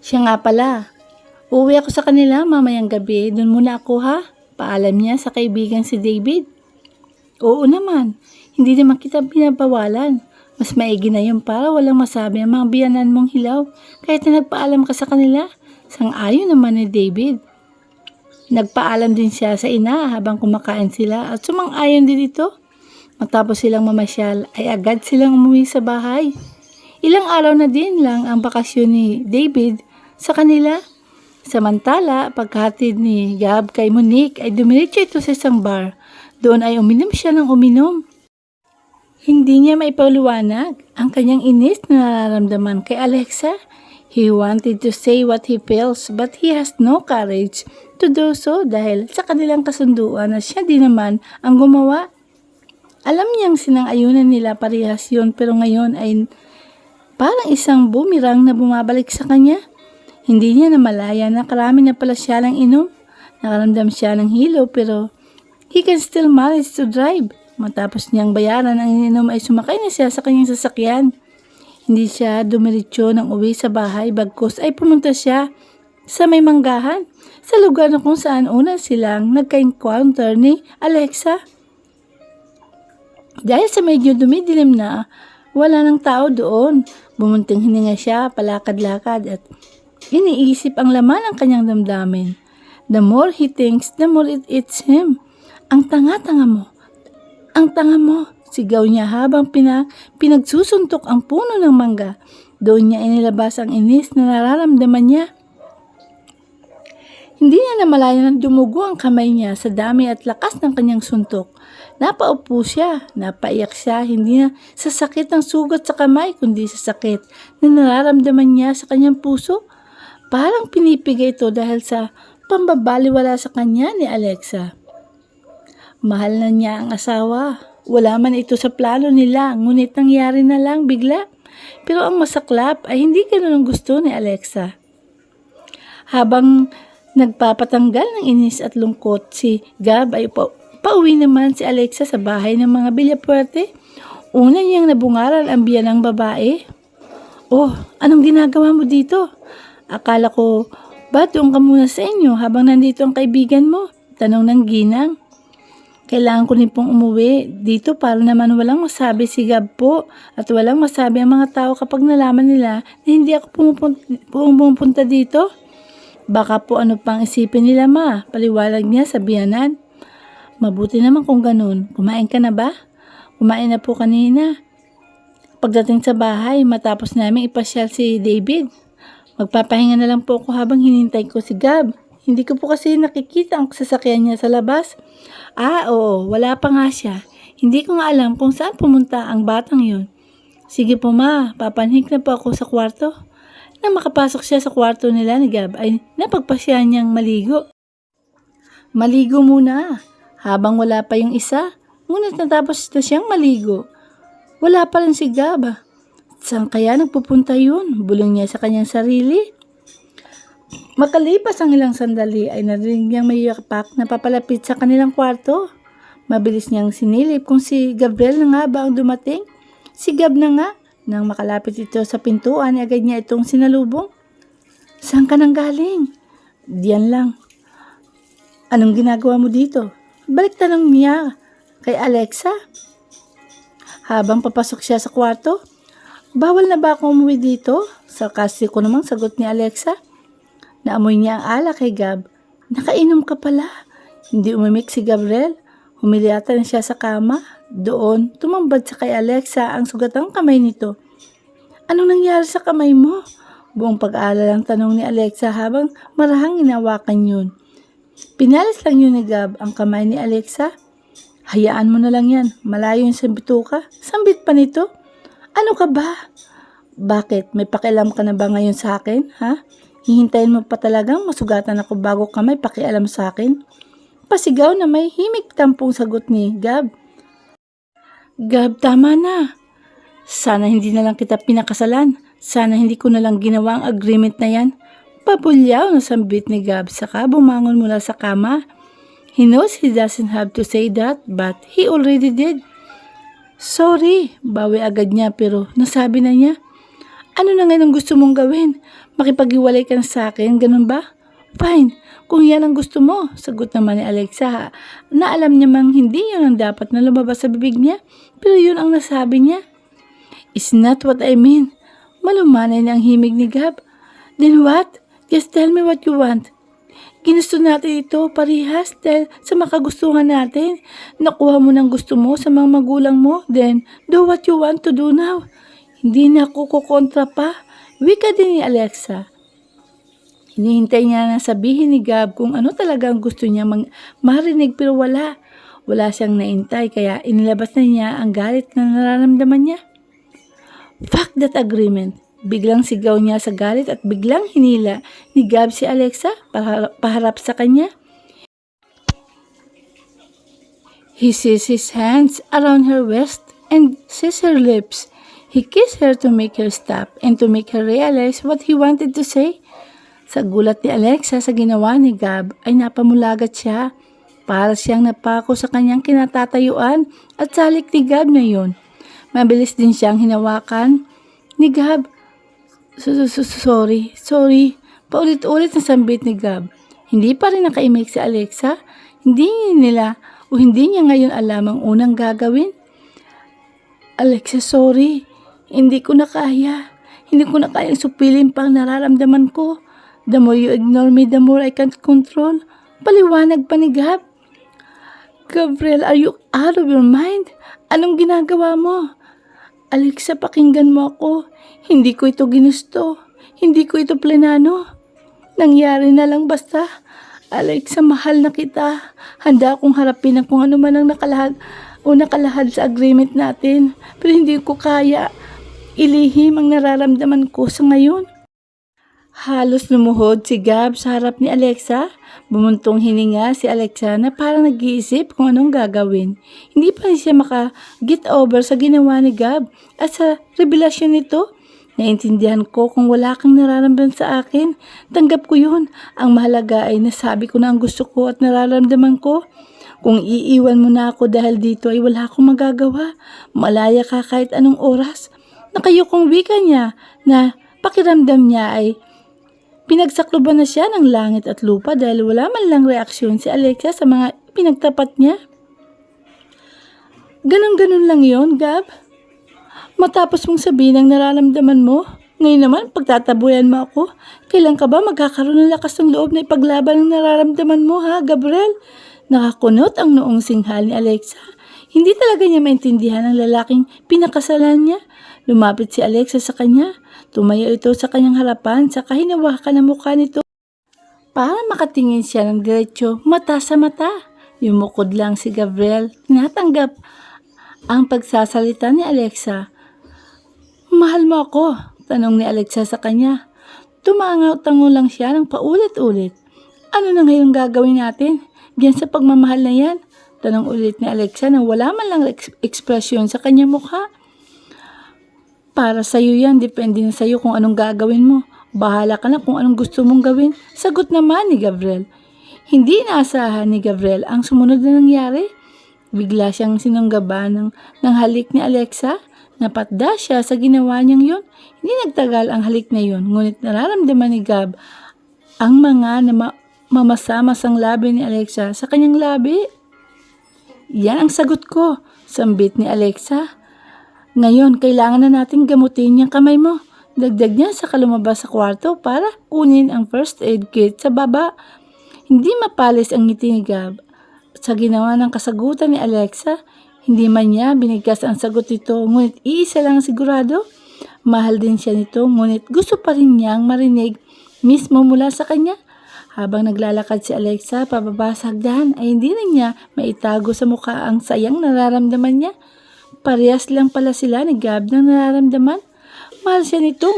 Siya nga pala. Uwi ako sa kanila mamayang gabi. Doon muna ako ha. Paalam niya sa kaibigan si David. Oo naman. Hindi naman kita binabawalan. Mas maigi na yun para walang masabi ang mga biyanan mong hilaw. Kahit na nagpaalam ka sa kanila. Sang-ayon naman ni David. Nagpaalam din siya sa ina habang kumakain sila at sumang-ayon din ito. Matapos silang mamasyal ay agad silang umuwi sa bahay. Ilang araw na din lang ang bakasyon ni David sa kanila. Samantala, pagkatid ni Gab kay Monique ay dumiretso ito sa isang bar. Doon ay uminom siya ng uminom. Hindi niya maipaliwanag ang kanyang inis na nararamdaman kay Alexa. He wanted to say what he feels but he has no courage to do so dahil sa kanilang kasunduan na siya din naman ang gumawa. Alam niyang sinang-ayunan nila parehas yun pero ngayon ay parang isang bumirang na bumabalik sa kanya. Hindi niya namalaya na karami na pala siya lang inom. Nakaramdam siya ng hilo pero he can still manage to drive. Matapos niyang bayaran ang ininom ay sumakay na siya sa kanyang sasakyan. Hindi siya dumiretso ng uwi sa bahay bagkus ay pumunta siya sa may manggahan sa lugar na kung saan una silang nagka-encounter ni Alexa. Dahil sa medyo dumidilim na, wala ng tao doon. Bumunting hininga siya, palakad-lakad at iniisip ang laman ng kanyang damdamin. The more he thinks, the more it eats him. Ang tanga-tanga mo. Ang tanga mo. Sigaw niya habang pina, pinagsusuntok ang puno ng mangga. Doon niya inilabas ang inis na nararamdaman niya. Hindi niya namalaya na dumugo ang kamay niya sa dami at lakas ng kanyang suntok. Napaupo siya, napaiyak siya, hindi na sa sakit ng sugat sa kamay, kundi sa sakit na nararamdaman niya sa kanyang puso. Parang pinipigay ito dahil sa pambabaliwala sa kanya ni Alexa. Mahal na niya ang asawa. Wala man ito sa plano nila, ngunit nangyari na lang bigla. Pero ang masaklap ay hindi ganun ang gusto ni Alexa. Habang nagpapatanggal ng inis at lungkot, si Gab ay pa pauwi naman si Alexa sa bahay ng mga Villapuerte. Una niyang nabungaran ang biyan ng babae. Oh, anong ginagawa mo dito? Akala ko, ba doon ka muna sa inyo habang nandito ang kaibigan mo? Tanong ng ginang. Kailangan ko din pong umuwi dito para naman walang masabi si Gab po at walang masabi ang mga tao kapag nalaman nila na hindi ako pumupunta, pumupunta dito. Baka po ano pang isipin nila ma, paliwalag niya sa biyanan. Mabuti naman kung ganun. Kumain ka na ba? Kumain na po kanina. Pagdating sa bahay, matapos namin ipasyal si David. Magpapahinga na lang po ako habang hinintay ko si Gab. Hindi ko po kasi nakikita ang sasakyan niya sa labas. Ah, oo, wala pa nga siya. Hindi ko nga alam kung saan pumunta ang batang yun. Sige po ma, papanhik na po ako sa kwarto. Nang makapasok siya sa kwarto nila ni Gab ay napagpasya niyang maligo. Maligo muna habang wala pa yung isa. Ngunit natapos na siyang maligo. Wala pa rin si Gab. Saan kaya nagpupunta yun? Bulong niya sa kanyang sarili. Makalipas ang ilang sandali ay narinig niyang may yakpak na papalapit sa kanilang kwarto. Mabilis niyang sinilip kung si Gabriel na nga ba ang dumating. Si Gab na nga. Nang makalapit ito sa pintuan, agad niya itong sinalubong. Saan ka nang galing? Diyan lang. Anong ginagawa mo dito? Balik tanong niya kay Alexa. Habang papasok siya sa kwarto, bawal na ba ako umuwi dito? Sarkasi ko namang sagot ni Alexa. Naamoy niya ang alak kay Gab. Nakainom ka pala. Hindi umimik si Gabriel. Humiliyata na siya sa kama. Doon, tumambad sa kay Alexa ang sugatang kamay nito. Anong nangyari sa kamay mo? Buong pag-aalala ang tanong ni Alexa habang marahang inawakan yun. Pinalis lang yun ni Gab ang kamay ni Alexa. Hayaan mo na lang yan. Malayo yung sa bituka. Sambit pa nito. Ano ka ba? Bakit? May pakialam ka na ba ngayon sa akin? Ha? Hihintayin mo pa talagang masugatan ako bago ka may pakialam sa akin? Pasigaw na may himik tampong sagot ni Gab. Gab, tama na. Sana hindi na lang kita pinakasalan. Sana hindi ko na lang ginawa ang agreement na yan. Pabulyaw na sambit ni Gab saka bumangon mula sa kama. He knows he doesn't have to say that but he already did. Sorry, bawi agad niya pero nasabi na niya. Ano na ngayon ang gusto mong gawin? Makipag-iwalay ka sa akin, ganun ba? Fine, kung yan ang gusto mo, sagot naman ni Alexa na alam niya mang hindi yun ang dapat na lumabas sa bibig niya, pero yun ang nasabi niya. It's not what I mean. Malumanay na ang himig ni Gab. Then what? Just tell me what you want. Ginusto natin ito parihas dahil sa makagustuhan natin. Nakuha mo ng gusto mo sa mga magulang mo, then do what you want to do now. Hindi na ako pa. Wika din ni Alexa. Hinihintay niya na sabihin ni Gab kung ano talaga ang gusto niya mang marinig pero wala. Wala siyang naintay kaya inilabas na niya ang galit na nararamdaman niya. Fuck that agreement. Biglang sigaw niya sa galit at biglang hinila ni Gab si Alexa paharap sa kanya. He sees his hands around her waist and sees her lips. He kissed her to make her stop and to make her realize what he wanted to say. Sa gulat ni Alexa sa ginawa ni Gab ay napamulagat siya. Para siyang napako sa kanyang kinatatayuan at salik ni Gab na yun. Mabilis din siyang hinawakan ni Gab. So- so- so- Sorry, sorry. Paulit-ulit na sambit ni Gab. Hindi pa rin nakaimik si Alexa. Hindi nila o hindi niya ngayon alam ang unang gagawin. Alexa, sorry. Hindi ko na kaya. Hindi ko na kayang supilin pang nararamdaman ko. The more you ignore me, the more I can't control. Paliwanag pa ni Gab. Gabriel, are you out of your mind? Anong ginagawa mo? Alexa, pakinggan mo ako. Hindi ko ito ginusto. Hindi ko ito plenano. Nangyari na lang basta. Alexa, mahal na kita. Handa akong harapin ang kung ano man ang nakalahad o nakalahad sa agreement natin. Pero hindi ko kaya ilihim ang nararamdaman ko sa ngayon. Halos lumuhod si Gab sa harap ni Alexa. Bumuntong hininga si Alexa na parang nag-iisip kung anong gagawin. Hindi pa rin siya maka-get over sa ginawa ni Gab at sa revelasyon nito. Naintindihan ko kung wala kang nararamdaman sa akin. Tanggap ko yun. Ang mahalaga ay nasabi ko na ang gusto ko at nararamdaman ko. Kung iiwan mo na ako dahil dito ay wala akong magagawa. Malaya ka kahit anong oras. Nakayukong wika niya na pakiramdam niya ay Pinagsakloban na siya ng langit at lupa dahil wala man lang reaksyon si Alexa sa mga pinagtapat niya. Ganon-ganon lang yon Gab. Matapos mong sabihin ang nararamdaman mo, ngayon naman pagtatabuyan mo ako, kailan ka ba magkakaroon ng lakas ng loob na ipaglaban ang nararamdaman mo ha, Gabriel? Nakakunot ang noong singhal ni Alexa. Hindi talaga niya maintindihan ang lalaking pinakasalan niya. Lumapit si Alexa sa kanya. Tumayo ito sa kanyang harapan sa kahinawakan ng mukha nito. Para makatingin siya ng diretsyo, mata sa mata. Yumukod lang si Gabriel. Tinatanggap ang pagsasalita ni Alexa. Mahal mo ako? Tanong ni Alexa sa kanya. Tumangaw-tango lang siya ng paulit-ulit. Ano na ngayon gagawin natin? Diyan sa pagmamahal na yan? Tanong ulit ni Alexa na wala man lang eks- ekspresyon sa kanyang mukha. Para sa'yo yan, depende na sa'yo kung anong gagawin mo. Bahala ka na kung anong gusto mong gawin. Sagot naman ni Gabriel. Hindi inaasahan ni Gabriel ang sumunod na nangyari. Bigla siyang sinanggaba ng, ng halik ni Alexa. Napatda siya sa ginawa niyang yun. Hindi nagtagal ang halik na yun, ngunit nararamdaman ni Gab ang mga na ma- mamasamasang labi ni Alexa sa kanyang labi. Yan ang sagot ko, sambit ni Alexa. Ngayon, kailangan na nating gamutin yung kamay mo. Dagdag niya sa kalumabas sa kwarto para kunin ang first aid kit sa baba. Hindi mapalis ang ngiti ni Gab. Sa ginawa ng kasagutan ni Alexa, hindi man niya binigkas ang sagot nito, ngunit iisa lang ang sigurado. Mahal din siya nito, ngunit gusto pa rin niyang marinig mismo mula sa kanya. Habang naglalakad si Alexa pababa sa hagdan ay hindi na niya maitago sa mukha ang sayang nararamdaman niya. Parehas lang pala sila ni Gab ng nararamdaman. Mahal siya nito.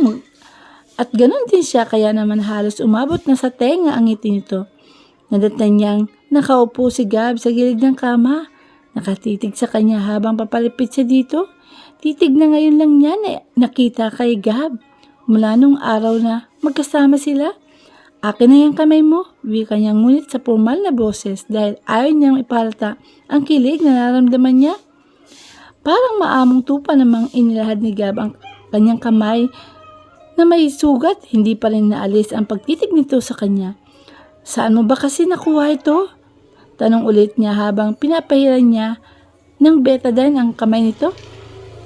At ganun din siya kaya naman halos umabot na sa tenga ang ngiti nito. Nadatnan niyang nakaupo si Gab sa gilid ng kama. Nakatitig sa kanya habang papalipit siya dito. Titig na ngayon lang niya na nakita kay Gab. Mula nung araw na magkasama sila. Akin na yung kamay mo, wika niya ngunit sa formal na boses dahil ayaw niyang ipalata ang kilig na nararamdaman niya. Parang maamong tupa namang inilahad ni Gab ang kanyang kamay na may sugat, hindi pa rin naalis ang pagtitig nito sa kanya. Saan mo ba kasi nakuha ito? Tanong ulit niya habang pinapahiran niya ng betadine ang kamay nito.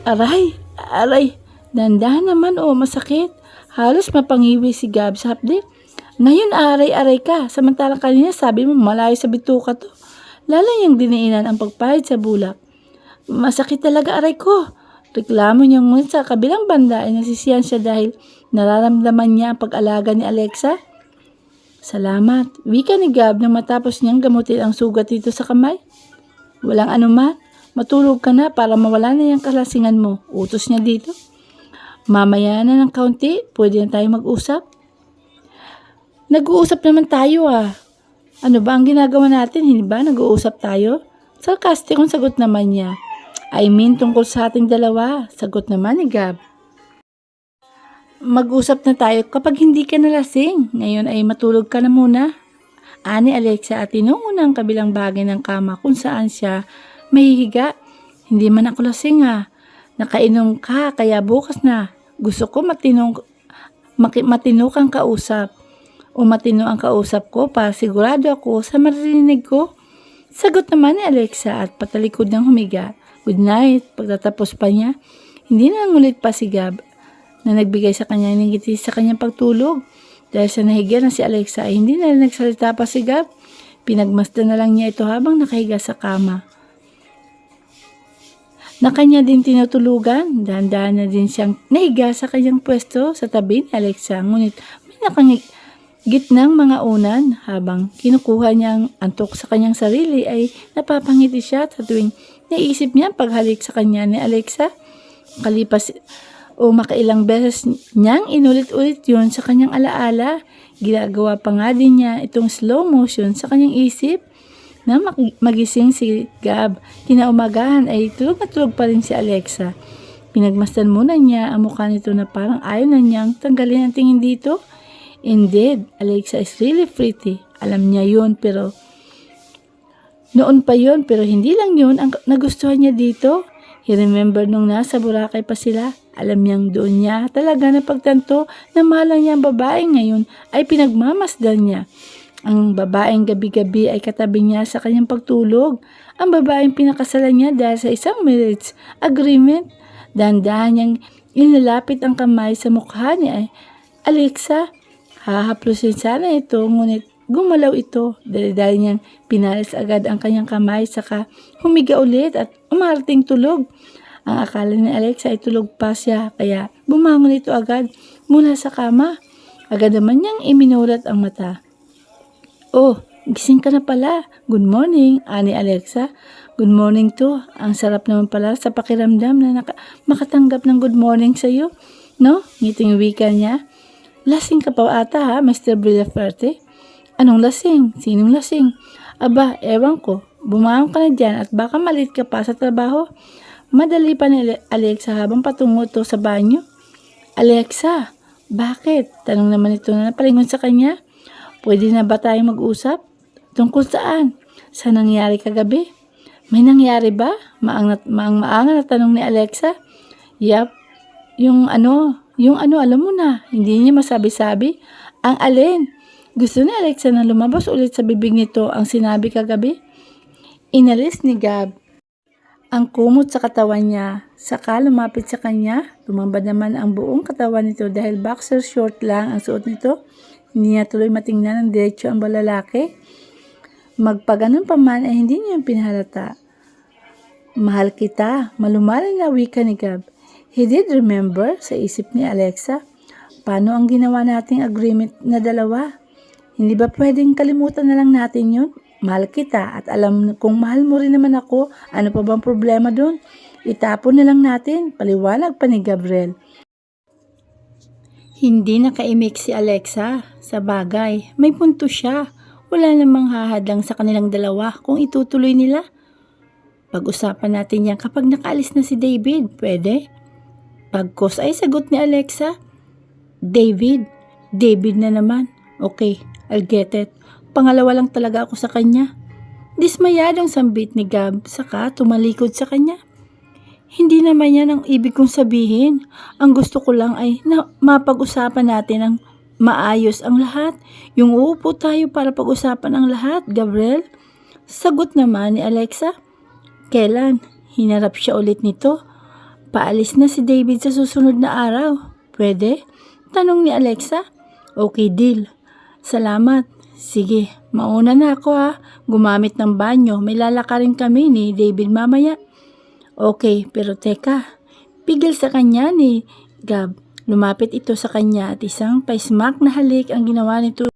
Aray, aray, dandahan naman o masakit. Halos mapangiwi si Gab sa hapdi. Ngayon aray-aray ka, samantalang kanina sabi mo malayo sa bituka to. Lalo niyang diniinan ang pagpahid sa bulak. Masakit talaga aray ko. Reklamo niya ngunit sa kabilang banda ay nasisiyan siya dahil nararamdaman niya ang pag-alaga ni Alexa. Salamat. Wika ni Gab nang matapos niyang gamutin ang sugat dito sa kamay. Walang anuman. Matulog ka na para mawala na yung kalasingan mo. Utos niya dito. Mamaya na ng kaunti, pwede na tayo mag-usap. Nag-uusap naman tayo ah. Ano ba ang ginagawa natin? Hindi ba nag-uusap tayo? Sarcastic ang sagot naman niya. I mean tungkol sa ating dalawa. Sagot naman ni Gab. Mag-usap na tayo kapag hindi ka nalasing. Ngayon ay matulog ka na muna. Ani Alexa at tinungo ang kabilang bagay ng kama kung saan siya mahihiga. Hindi man ako lasing ah. Nakainom ka kaya bukas na. Gusto ko matinong, matino kang kausap. O matino ang kausap ko para sigurado ako sa maririnig ko. Sagot naman ni Alexa at patalikod ng humiga. Good night. Pagtatapos pa niya, hindi na ngulit pa si Gab na nagbigay sa kanya ng ngiti sa kanyang pagtulog. Dahil sa nahiga na si Alexa ay hindi na nagsalita pa si Gab. Pinagmasdan na lang niya ito habang nakahiga sa kama. Na kanya din tinutulugan, dahan-dahan na din siyang nahiga sa kanyang pwesto sa tabi ni Alexa. Ngunit may nakangit ng mga unan habang kinukuha niya ang antok sa kanyang sarili ay napapangiti siya sa tuwing naisip niya paghalik sa kanya ni Alexa. Kalipas o makailang beses niyang inulit-ulit yun sa kanyang alaala. Ginagawa pa nga din niya itong slow motion sa kanyang isip na mag- magising si Gab. Kinaumagahan ay tulog na tulog pa rin si Alexa. Pinagmasdan muna niya ang mukha nito na parang ayaw na niyang tanggalin ang tingin dito. Indeed, Alexa is really pretty. Alam niya yun pero noon pa yun pero hindi lang yun ang nagustuhan niya dito. He remember nung nasa Boracay pa sila. Alam niyang doon niya talaga napagtanto na mahal niya ang babae ngayon ay pinagmamasdan niya. Ang babaeng gabi-gabi ay katabi niya sa kanyang pagtulog. Ang babaeng pinakasalan niya dahil sa isang marriage agreement. Dahan-dahan niyang inilapit ang kamay sa mukha niya Alexa, hahaplusin sana ito ngunit gumalaw ito. Dali-dali niyang pinalis agad ang kanyang kamay saka humiga ulit at umarating tulog. Ang akala ni Alexa ay tulog pa siya kaya bumangon ito agad mula sa kama. Agad naman niyang iminulat ang mata. Oh, gising ka na pala. Good morning, ani Alexa. Good morning to. Ang sarap naman pala sa pakiramdam na naka- makatanggap ng good morning sa iyo. No? Ngiting wika niya. Lasing ka pa ata ha, Mr. Villaferte. Anong lasing? Sinong lasing? Aba, ewan ko. Bumangon ka na dyan at baka malit ka pa sa trabaho. Madali pa ni Ale- Alexa habang patungo to sa banyo. Alexa, bakit? Tanong naman ito na napalingon sa kanya. Pwede na ba tayong mag-usap? Tungkol saan? Sa nangyari kagabi? May nangyari ba? Maang, maang maangan na tanong ni Alexa. Yap. Yung ano, yung ano alam mo na, hindi niya masabi-sabi. Ang alin? Gusto ni Alexa na lumabas ulit sa bibig nito ang sinabi kagabi? Inalis ni Gab ang kumot sa katawan niya. Saka lumapit sa kanya, tumambad naman ang buong katawan nito dahil boxer short lang ang suot nito. Hindi niya tuloy matingnan ng diretsyo ang balalaki. Magpaganon pa man ay hindi niya pinahalata. Mahal kita, malumalang na wika ni Gab. He did remember sa isip ni Alexa. Paano ang ginawa nating agreement na dalawa? Hindi ba pwedeng kalimutan na lang natin yun? Mahal kita at alam kung mahal mo rin naman ako, ano pa bang problema doon? Itapon na lang natin, paliwanag pa ni Gabriel. Hindi nakaimik si Alexa. Sa bagay, may punto siya. Wala namang hahadlang sa kanilang dalawa kung itutuloy nila. Pag-usapan natin yan kapag nakaalis na si David, pwede? Pagkos ay sagot ni Alexa. David? David na naman. Okay, I'll get it. Pangalawa lang talaga ako sa kanya. Dismayadong sambit ni Gab, saka tumalikod sa kanya. Hindi naman yan ang ibig kong sabihin. Ang gusto ko lang ay na mapag-usapan natin ang maayos ang lahat. Yung uupo tayo para pag-usapan ang lahat, Gabriel. Sagot naman ni Alexa. Kailan? Hinarap siya ulit nito. Paalis na si David sa susunod na araw. Pwede? Tanong ni Alexa. Okay, deal. Salamat. Sige, mauna na ako ha. Gumamit ng banyo. May lalakarin kami ni David mamaya. Okay, pero teka. Pigil sa kanya ni Gab. Lumapit ito sa kanya at isang paismak na halik ang ginawa nito